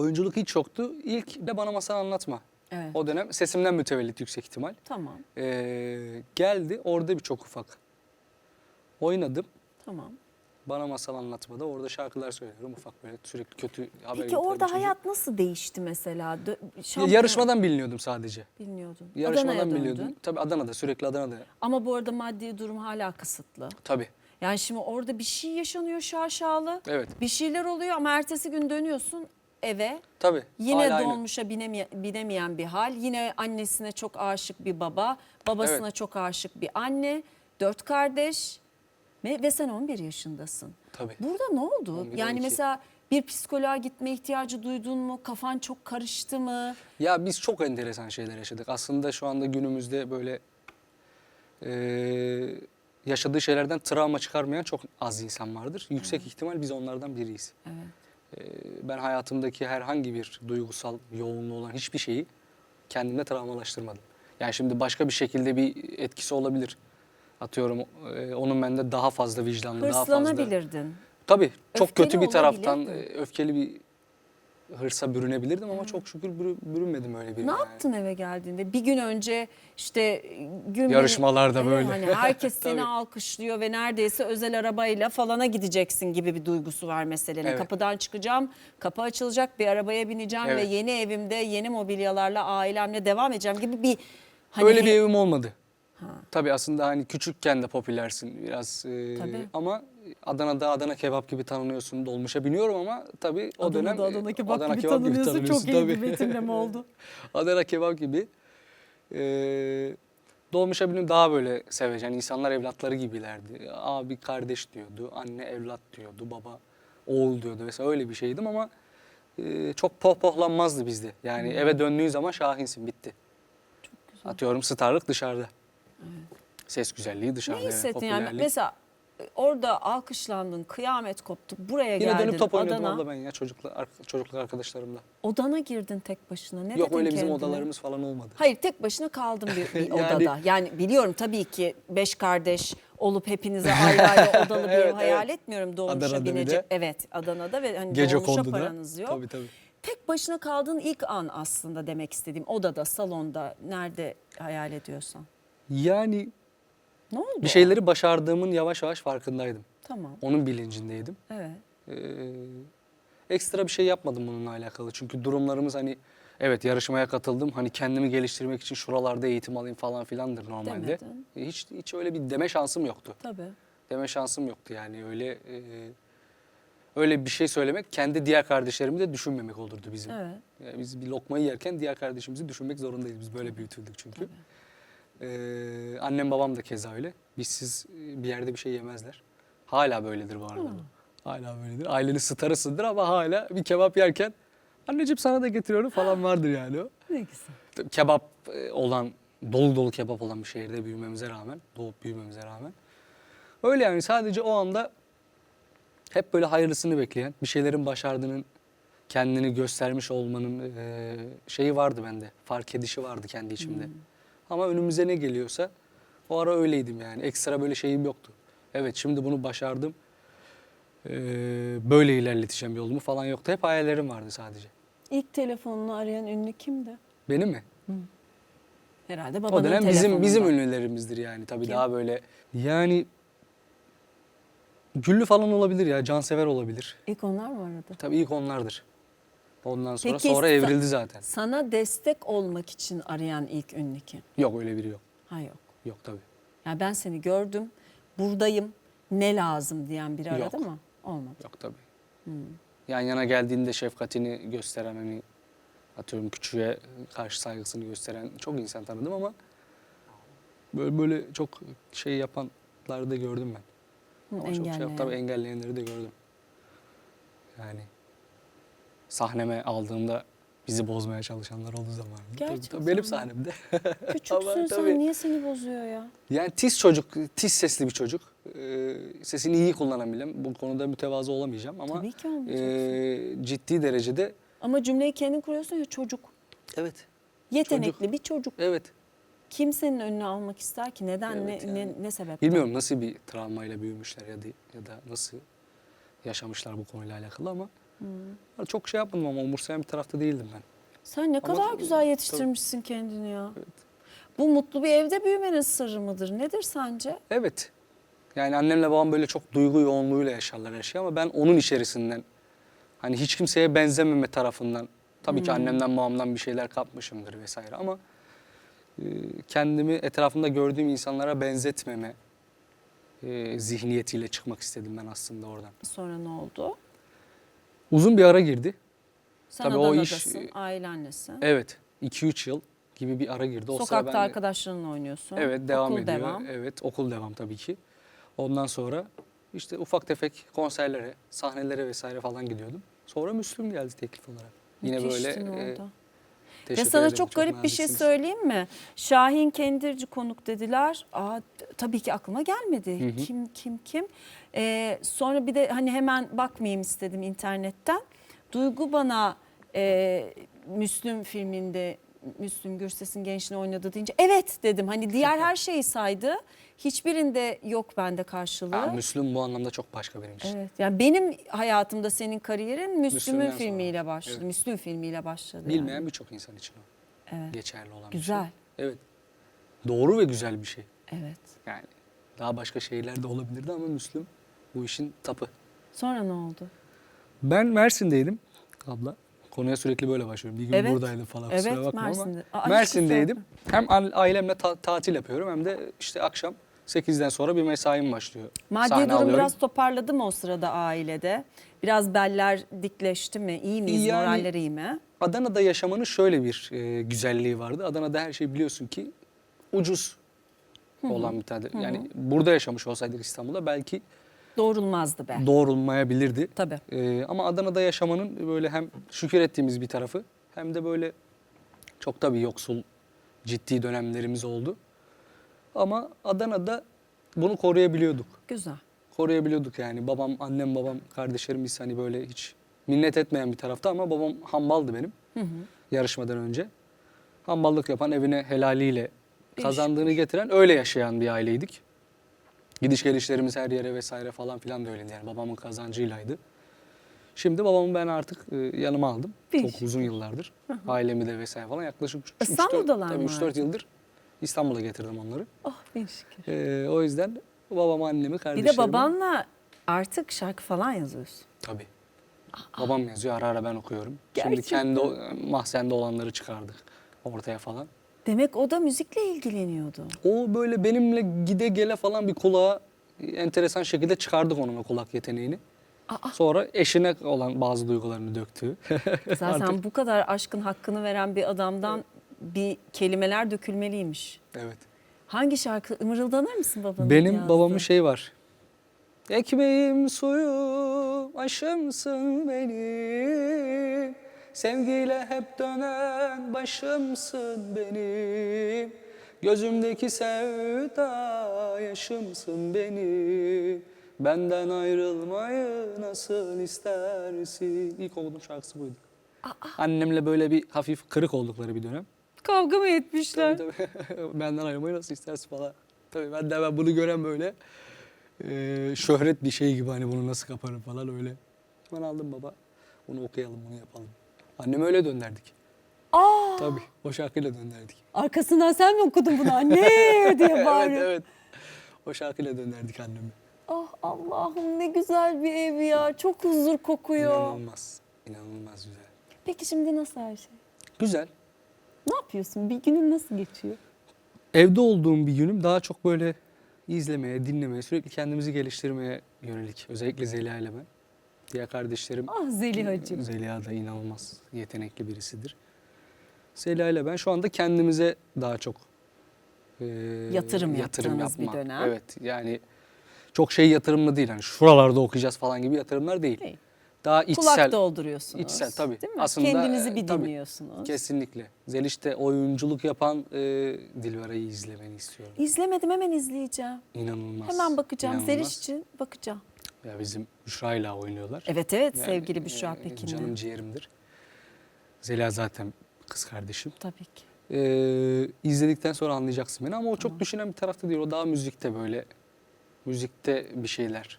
Oyunculuk hiç yoktu. İlk de bana masal anlatma. Evet. O dönem sesimden mütevellit yüksek ihtimal. Tamam. Ee, geldi orada bir çok ufak. Oynadım. Tamam. Bana masal anlatmada orada şarkılar söylüyorum ufak böyle sürekli kötü haber Peki bir orada çocuk. hayat nasıl değişti mesela? Dö- şampiyon- yarışmadan biliniyordum sadece. bilmiyordun. Yarışmadan Adana'ya biliyordum. döndün. Tabii Adana'da sürekli Adana'da. Ama bu arada maddi durum hala kısıtlı. Tabii. Yani şimdi orada bir şey yaşanıyor şaşalı. Evet. Bir şeyler oluyor ama ertesi gün dönüyorsun eve. Tabii. Yine hala aynı. dolmuşa bineme- binemeyen bir hal. Yine annesine çok aşık bir baba. Babasına Evet. çok aşık bir anne. Dört kardeş. Ve, ve sen 11 yaşındasın. Tabii. Burada ne oldu? 11, yani 12. mesela bir psikoloğa gitme ihtiyacı duydun mu? Kafan çok karıştı mı? Ya biz çok enteresan şeyler yaşadık. Aslında şu anda günümüzde böyle eee, yaşadığı şeylerden travma çıkarmayan çok az insan vardır. Yüksek ihtimal biz onlardan biriyiz. Evet. Eee, ben hayatımdaki herhangi bir duygusal yoğunluğu olan hiçbir şeyi kendimde travmalaştırmadım. Yani şimdi başka bir şekilde bir etkisi olabilir. Atıyorum eee, onun bende daha fazla vicdanlı, daha fazla... Hırslanabilirdin. Tabii çok Öfkeli kötü bir taraftan olabilirdin. e, öfkeli bir hırsa bürünebilirdim ama çok şükür bürü- bürünmedim öyle bir. Ne yaptın eve geldiğinde? Bir gün önce işte gün Yarışmalarda Evet, böyle. Hani herkes seni alkışlıyor ve neredeyse özel arabayla falana gideceksin gibi bir duygusu var meselenin. Evet. Kapıdan çıkacağım, kapı açılacak, bir arabaya bineceğim Evet. ve yeni evimde yeni mobilyalarla ailemle devam edeceğim gibi bir hani öyle bir evim olmadı. Ha. Tabii aslında hani küçükken de popülersin biraz e, Tabii. ama Adana'da Adana kebap gibi tanınıyorsun. Dolmuşa biniyorum ama tabii o dönem Adana'da e, Adana kebap gibi tanınıyorsun. Çok iyi bir betimleme oldu. Adana kebap gibi. E, dolmuşa binip daha böyle sevecen insanlar evlatları gibilerdi. Abi kardeş diyordu, anne evlat diyordu, baba oğul diyordu. Mesela öyle bir şeydim ama e, çok pohpohlanmazdı bizde. Yani eve döndüğün zaman şahinsin bitti. Çok güzel. Atıyorum starlık dışarıda. Ses güzelliği dışarıda. Ne evet, hissettin yani? Mesela orada alkışlandın, kıyamet koptu, buraya Yine geldin. dönüp top oynuyordum Adana, abla ben ya çocukla, çocukluk arkadaşlarımla. odana girdin tek başına. Ne Yok dedin öyle bizim kendine? odalarımız falan olmadı. Hayır tek başına kaldım bir, bir Yani- odada. Yani biliyorum tabii ki beş kardeş olup hepinize ayrı ayrı odalı bir Evet, ev hayal evet. etmiyorum dolmuşa Adana'da bir binecek. de. Evet Adana'da ve hani Gece dolmuşa konduda. paranız yok. Tabii tabii. Tek başına kaldığın ilk an aslında demek istediğim odada, salonda, nerede hayal ediyorsan. Yani Ne oldu? bir şeyleri başardığımın yavaş yavaş farkındaydım. Tamam. Onun bilincindeydim. Evet. Ee, ekstra bir şey yapmadım bununla alakalı. Çünkü durumlarımız hani evet yarışmaya katıldım. Hani kendimi geliştirmek için şuralarda eğitim alayım falan filandır normalde. Demedin. E, Hiç hiç öyle bir deme şansım yoktu. Tabii. deme şansım yoktu yani öyle e, öyle bir şey söylemek kendi diğer kardeşlerimi de düşünmemek olurdu bizim. Evet. Yani biz bir lokmayı yerken diğer kardeşimizi düşünmek zorundayız. Biz böyle büyütüldük çünkü. Ee, annem babam da keza öyle. Bizsiz e, bir yerde bir şey yemezler. Hala böyledir bu arada. bu. Hala böyledir. Ailenin starısıdır ama hala bir kebap yerken anneciğim sana da getiriyorum falan vardır yani o. Ne güzel. Tabii Kebap e, olan, dolu dolu kebap olan bir şehirde büyümemize rağmen, doğup büyümemize rağmen. Öyle yani sadece o anda hep böyle hayırlısını bekleyen, bir şeylerin başardığının, kendini göstermiş olmanın e, şeyi vardı bende. Fark edişi vardı kendi içimde. Ama önümüze ne geliyorsa o ara öyleydim yani. Ekstra böyle şeyim yoktu. Evet şimdi bunu başardım. E, böyle ilerleteceğim yolumu falan yoktu. Hep hayallerim vardı sadece. İlk telefonunu arayan ünlü kimdi? Benim mi? Herhalde babanın O dönem bizim bizim ünlülerimizdir yani tabii Kim? daha böyle yani Güllü falan olabilir ya Cansever olabilir. İlk onlar mı aradı? Tabii ilk onlardır. Ondan sonra Peki, sonra evrildi zaten. Sana destek olmak için arayan ilk ünlü kim? Yok öyle biri yok. Ha yok. Yok tabii. Ya ben seni gördüm, buradayım, ne lazım diyen biri aradı Yok. mı? Olmadı. Yok tabii. Yan yana geldiğinde şefkatini gösteren hani atıyorum küçüğe karşı saygısını gösteren çok insan tanıdım ama böyle böyle çok şey yapanları da gördüm ben. Hı, Ama çok şey yap- engelleyen. tabii engelleyenleri de gördüm. Yani sahneme aldığımda bizi bozmaya çalışanlar olduğu zaman. Gerçekten benim mi? sahnemde. Küçüksün sen tabii. niye seni bozuyor ya? Yani tiz çocuk, tiz sesli bir çocuk. Ee, sesini iyi kullanabilen. Bu konuda mütevazı olamayacağım ama Tabii ki ee, ciddi derecede Ama cümleyi kendin kuruyorsun ya çocuk. evet. Yetenekli bir çocuk. Evet. Kimsenin önüne almak ister ki? Neden? Evet ne, yani. ne, ne sebepten? Bilmiyorum nasıl bir travmayla büyümüşler ya da ya da nasıl yaşamışlar bu konuyla alakalı ama Çok şey yapmadım ama umursayan bir tarafta değildim ben. Sen ne Ama- kadar güzel yetiştirmişsin kendini ya. Bu mutlu bir evde büyümenin sırrı mıdır? Nedir sence? Evet. Yani annemle babam böyle çok duygu yoğunluğuyla yaşarlar her şeyi ama ben onun içerisinden hani hiç kimseye benzememe tarafından tabii ki annemden babamdan bir şeyler kapmışımdır vesaire ama e, kendimi etrafımda gördüğüm insanlara benzetmeme e, zihniyetiyle çıkmak istedim ben aslında oradan. Sonra ne oldu? Uzun bir ara girdi. Sen Tabii o iş- aile annesi. Evet. 2-3 yıl gibi bir ara girdi. O sıra Sokakta ben de- arkadaşlarınla oynuyorsun. Evet devam Okul ediyor. devam. Evet okul devam tabii ki. Ondan sonra işte ufak tefek konserlere, sahnelere vesaire falan gidiyordum. Sonra Müslüm geldi teklif olarak. Yine Müthiştin böyle e, orada. Ve teşekkür sana ederim, çok garip bir şey söyleyeyim mi? Şahin Kendirci konuk dediler. Aa, tabii ki aklıma gelmedi. Hı hı. Kim kim kim? Ee, sonra bir de hani hemen bakmayayım istedim internetten. Duygu bana e, Müslüm filminde Müslüm Gürses'in gençliğini oynadı deyince evet dedim. Hani diğer her şeyi saydı. Hiçbirinde yok bende karşılığı. Ha, Müslüm bu anlamda çok başka benim için. Evet. Yani benim hayatımda senin kariyerin Müslüm'ün Müslüm'den sonra. filmiyle başladı. Evet. Müslüm filmiyle başladı. yani. Bilmeyen birçok insan için o. Evet. Geçerli olan Güzel. bir şey. Evet. Doğru ve güzel bir şey. Evet. Yani daha başka şeyler de olabilirdi ama Müslüm bu işin tapı. Sonra ne oldu? Ben Mersin'deydim abla. Konuya sürekli böyle başlıyorum. Bir gün Evet. buradaydım falan Evet, kusura bakma Mersin'de. Aa, ama. hiç Mersin'deydim. Hem ailemle ta- tatil yapıyorum hem de işte akşam 8'den sonra bir mesaim başlıyor. Maddi Sahne durum alıyorum. biraz toparladı mı o sırada ailede? Biraz beller dikleşti mi? İyi miyiz? Yani- Moraller iyi mi? Adana'da yaşamanın şöyle bir e, güzelliği vardı. Adana'da her şey biliyorsun ki ucuz olan bir tane. Yani burada yaşamış olsaydık İstanbul'da belki Doğrulmazdı be. doğrulmayabilirdi. Tabii. Ee, ama Adana'da yaşamanın böyle hem şükür ettiğimiz bir tarafı hem de böyle çok tabii yoksul ciddi dönemlerimiz oldu. Ama Adana'da bunu koruyabiliyorduk. Güzel. Koruyabiliyorduk yani. Babam, annem, babam, kardeşlerim biz hani böyle hiç minnet etmeyen bir tarafta ama babam hambaldı benim yarışmadan önce. Hamballık yapan evine helaliyle kazandığını getiren öyle yaşayan bir aileydik. Gidiş gelişlerimiz her yere vesaire falan filan da öyleydi yani babamın kazancıylaydı. Şimdi babamı ben artık e, yanıma aldım. Bir Çok uzun yıllardır. Ailemi de vesaire falan yaklaşık üç- üç, İstanbul'dalar dört- mı tabii 3-4 artık? yıldır İstanbul'a getirdim onları. Oh bin şükür. E, o yüzden babam, annemi, Bir kardeşlerimi... de babanla artık şarkı falan yazıyorsun. Tabii. Babam yazıyor ara ara ben okuyorum. Gerçekten. Şimdi kendi mahzende olanları çıkardık ortaya falan. Demek o da müzikle ilgileniyordu. O böyle benimle gide gele falan bir kulağa enteresan şekilde çıkardık onun o kulak yeteneğini. Sonra eşine olan bazı duygularını döktü. Zaten Artık- bu kadar aşkın hakkını veren bir adamdan bir kelimeler dökülmeliymiş. evet. Hangi şarkı? Mırıldanır mısın babanın Benim yazdığı? babamın şey var. Ekmeğim suyum aşımsın benim. Sevgiyle hep dönen başımsın benim. Gözümdeki sevda yaşımsın benim. Benden ayrılmayı nasıl istersin? İlk okuduğum şarkısı buydu. Annemle böyle bir hafif kırık oldukları bir dönem. Kavga mı etmişler? Tabii, tabii. Benden ayrılmayı nasıl istersin falan. Tabii ben de hemen bunu gören böyle e, şöhret bir şey gibi hani bunu nasıl kaparım falan öyle. Ben aldım baba. Bunu okuyalım, bunu yapalım. Annemi öyle dönderdik. Aa, Tabii o şarkıyla dönderdik. arkasından sen mi okudun bunu anne diye evet bağırıyor. evet. O şarkıyla dönderdik annemi. Ah Allah'ım ne güzel bir ev ya. Çok huzur kokuyor. İnanılmaz. İnanılmaz güzel. Peki şimdi nasıl her şey? Güzel. Ne yapıyorsun? Bir günün nasıl geçiyor? Evde olduğum bir günüm daha çok böyle izlemeye, dinlemeye, sürekli kendimizi geliştirmeye yönelik. Özellikle Zeliha ile ben. Diğer kardeşlerim Ah Zeliha'cığım. Zeliha da inanılmaz yetenekli birisidir. Zeliha ile ben şu anda kendimize daha çok e, Yatırım yaptığınız bir dönem. Evet yani çok şey yatırımlı değil. Hani şuralarda okuyacağız falan gibi yatırımlar değil. Değil. Daha içsel. Kulak dolduruyorsunuz. içsel, tabii. Değil mi? Aslında, Kendinizi bir e, tabii. dinliyorsunuz. Kesinlikle. Zeliş'te oyunculuk yapan e, Dilbera'yı izlemeni istiyorum. İzlemedim hemen izleyeceğim. İnanılmaz. Hemen bakacağım. İnanılmaz. Zeliş için bakacağım. Ya bizim Büşra'yla oynuyorlar. Evet evet Yani, sevgili Büşra e, Pekin'le. Canım ciğerimdir. Zeliha zaten kız kardeşim. Tabii ki. Ee, izledikten sonra anlayacaksın beni ama o çok düşünen bir tarafta değil. O daha müzikte böyle, müzikte bir şeyler,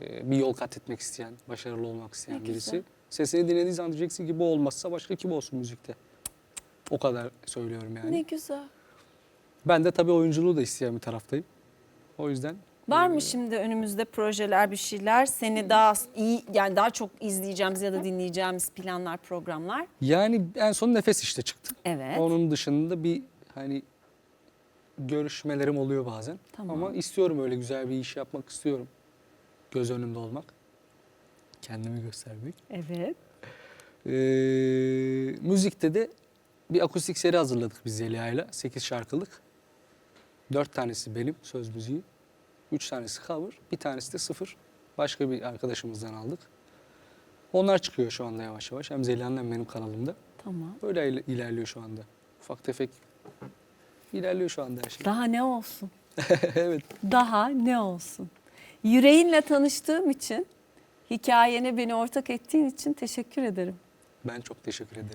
ee, bir yol kat etmek isteyen, başarılı olmak isteyen Ne birisi. güzel. Sesini dinlediğin zaman diyeceksin ki bu olmazsa başka kim olsun müzikte. O kadar söylüyorum yani. Ne güzel. Ben de tabii oyunculuğu da isteyen bir taraftayım. O yüzden Var mı şimdi önümüzde projeler bir şeyler seni daha iyi yani daha çok izleyeceğimiz ya da dinleyeceğimiz planlar programlar? yani en son nefes işte çıktı. Evet. Onun dışında bir hani görüşmelerim oluyor bazen. Tamam. Ama istiyorum öyle güzel bir iş yapmak istiyorum. Göz önünde olmak. Kendimi göstermek. Evet. Ee, müzikte de bir akustik seri hazırladık biz Zeliha'yla. 8 şarkılık. 4 tanesi benim söz müziği. 3 tanesi cover. Bir tanesi de sıfır. Başka bir arkadaşımızdan aldık. Onlar çıkıyor şu anda yavaş yavaş. Hem Zeliha'nın hem benim kanalımda. Tamam. Böyle il- ilerliyor şu anda. Ufak tefek ilerliyor şu anda her şey. Daha ne olsun? evet. Daha ne olsun? Yüreğinle tanıştığım için, hikayene beni ortak ettiğin için teşekkür ederim. Ben çok teşekkür ederim.